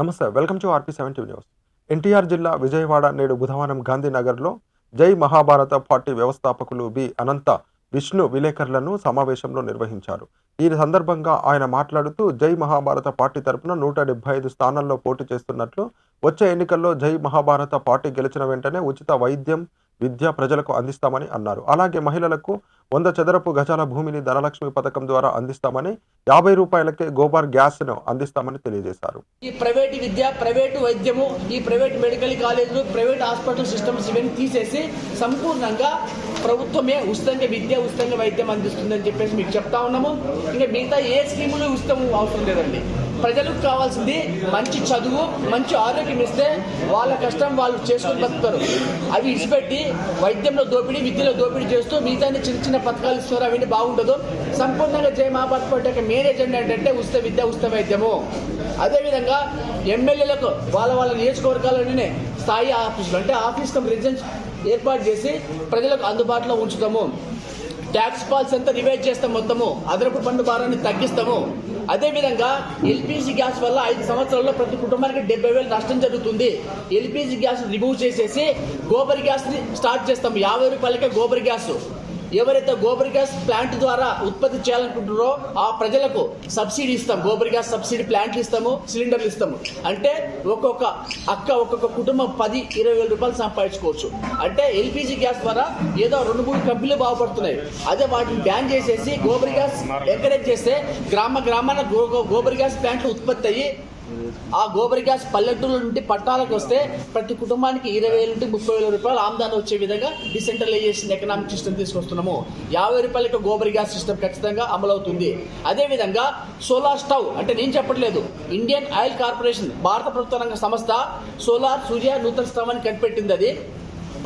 నమస్తే welcome to RP seventy news. NTR జిల్లా విజయవాడ నేడు బుధవారం గాంధీనగర్లో జై మహాభారత పార్టీ వ్యవస్థాపకులు బి అనంత విష్ణు విలేకరులను సమావేశంలో నిర్వహించారు. ఈ సందర్భంగా ఆయన మాట్లాడుతూ జై మహాభారత పార్టీ తరపున నూట డెబ్బై ఐదు స్థానాల్లో పోటీ చేస్తున్నట్లు వచ్చే ఎన్నికల్లో జై మహాభారత పార్టీ గెలిచిన వెంటనే ఉచిత వైద్యం విద్య ప్రజలకు అందిస్తామని అన్నారు. అలాగే మహిళలకు వంద చదరపు గజాల భూమిని ధనలక్ష్మి పథకం ద్వారా అందిస్తామని యాభై రూపాయలకే గోబార్ గ్యాస్ను అందిస్తామని తెలియజేశారు. ఈ ప్రైవేట్ విద్య ప్రైవేటు వైద్యము ఈ ప్రైవేట్ మెడికల్ కాలేజీలు ప్రైవేట్ హాస్పిటల్ సిస్టమ్స్ ఇవన్నీ తీసేసి సంపూర్ణంగా ప్రభుత్వమే ఉచితంగా విద్య ఉచితంగా వైద్యం అందిస్తుందని చెప్పేసి మీకు చెప్తా ఉన్నాము. ఇంకా మిగతా ఏ స్కీములు ఉచితం అవసరం లేదండి. ప్రజలకు కావాల్సింది మంచి చదువు మంచి ఆరోగ్యం ఇస్తే వాళ్ళ కష్టం వాళ్ళు చేసుకుని బతుకుతారు. అవి ఇచ్చిపెట్టి వైద్యంలో దోపిడీ విద్యలో దోపిడీ చేస్తూ మిగతాన్ని చిన్న చిన్న పథకాలు ఇస్తారు అవన్నీ బాగుండదు. సంపూర్ణంగా జయ మహాభారత్ పార్టీ యొక్క మెయిన్ ఎజెండా ఏంటంటే ఉచిత విద్య ఉచిత వైద్యము. అదేవిధంగా ఎమ్మెల్యేలకు వాళ్ళ వాళ్ళ నియోజకవర్గాలలోనే స్థాయి ఆఫీసులు అంటే ఆఫీస్ కమ్ రెసిడెన్స్ ఏర్పాటు చేసి ప్రజలకు అందుబాటులో ఉంచుతాము. ట్యాక్స్ పాల్స్ అంతా రివైజ్ చేస్తాం మొత్తము. అదనపు పన్ను భారాన్ని తగ్గిస్తాము. అదేవిధంగా ఎల్పిజి గ్యాస్ వల్ల ఐదు సంవత్సరాల్లో ప్రతి కుటుంబానికి డెబ్బై వేలు నష్టం జరుగుతుంది. ఎల్పిజి గ్యాస్ రిమూవ్ చేసేసి గోబర్ గ్యాస్ని స్టార్ట్ చేస్తాం. యాభై రూపాయలకే గోబర్ గ్యాస్. ఎవరైతే గోబర్ గ్యాస్ ప్లాంట్ ద్వారా ఉత్పత్తి చేయాలనుకుంటున్నారో ఆ ప్రజలకు సబ్సిడీ ఇస్తాం. గోబర్ గ్యాస్ సబ్సిడీ ప్లాంట్లు ఇస్తాము సిలిండర్లు ఇస్తాము. అంటే ఒక్కొక్క అక్క ఒక్కొక్క కుటుంబం పది ఇరవై వేల రూపాయలు సంపాదించుకోవచ్చు. అంటే ఎల్పిజి గ్యాస్ ద్వారా ఏదో రెండు మూడు కంపెనీలు బాగుపడుతున్నాయి. అదే వాటిని బ్యాన్ చేసేసి గోబర్ గ్యాస్ ఎంకరేజ్ చేస్తే గ్రామ గ్రామాన గోబర్ గ్యాస్ ప్లాంట్లు ఉత్పత్తి అయ్యి ఆ గోబర్ గ్యాస్ పల్లెటూరు నుండి పట్టాలకు వస్తే ప్రతి కుటుంబానికి ఇరవై వేల నుండి ముప్పై వేల రూపాయలు ఆమ్దాని వచ్చే విధంగా డిసెంట్రలైజేషన్ ఎకనామిక్ సిస్టమ్ తీసుకొస్తున్నాము. యాభై రూపాయలకి గోబర్ గ్యాస్ సిస్టమ్ ఖచ్చితంగా అమలవుతుంది. అదేవిధంగా సోలార్ స్టవ్ అంటే నేను చెప్పట్లేదు ఇండియన్ ఆయిల్ కార్పొరేషన్ భారత ప్రభుత్వ రంగ సంస్థ సోలార్ సూర్య నూతన స్టవ్ అని కనిపెట్టింది అది.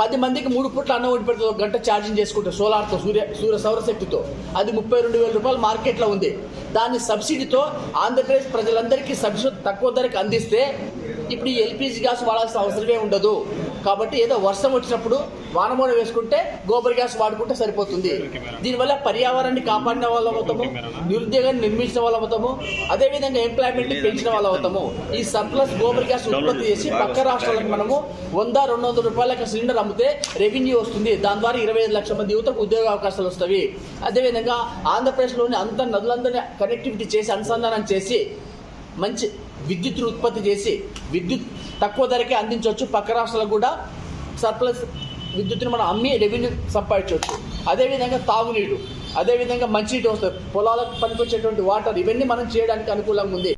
పది మందికి మూడు పూట్ల అన్నం వండి పెడుతుంది ఒక గంట ఛార్జింగ్ చేసుకుంటే సోలార్తో సూర్య సూర్య సౌరశక్తితో అది ముప్పై రెండు వేల రూపాయలు మార్కెట్లో ఉంది. దాన్ని సబ్సిడీతో ఆంధ్రప్రదేశ్ ప్రజలందరికీ సబ్సిడీ తక్కువ ధరకు అందిస్తే ఇప్పుడు ఈ ఎల్పిజి గ్యాస్ వాడాల్సిన అవసరమే ఉండదు. కాబట్టి ఏదో వర్షం వచ్చినప్పుడు వానమూడ వేసుకుంటే గోబర్ గ్యాస్ వాడుకుంటే సరిపోతుంది. దీనివల్ల పర్యావరణాన్ని కాపాడిన వాళ్ళు అవుతాము నిరుద్యోగాన్ని నిర్మించిన వాళ్ళు అవుతాము అదేవిధంగా ఎంప్లాయ్మెంట్ని పెంచిన వాళ్ళు అవుతాము. ఈ సర్ప్లస్ గోబర్ గ్యాస్ ఉత్పత్తి చేసి పక్క రాష్ట్రాలకు మనము వంద రెండు వందల రూపాయలకి సిలిండర్ అమ్మితే రెవెన్యూ వస్తుంది. దాని ద్వారా ఇరవై ఐదు లక్షల మంది యువతకు ఉద్యోగ అవకాశాలు వస్తాయి. అదేవిధంగా ఆంధ్రప్రదేశ్లోని అంత నదులందరినీ కనెక్టివిటీ చేసి అనుసంధానం చేసి మంచి విద్యుత్ను ఉత్పత్తి చేసి విద్యుత్ తక్కువ ధరకే అందించవచ్చు. పక్క రాష్ట్రాలకు కూడా సర్ప్లస్ విద్యుత్తుని మనం అమ్మి రెవెన్యూ సంపాదించవచ్చు. అదేవిధంగా తాగునీరు అదేవిధంగా మంచినీటి వస్తుంది పొలాలకు పనికొచ్చేటువంటి వాటర్ ఇవన్నీ మనం చేయడానికి అనుకూలంగా ఉంది.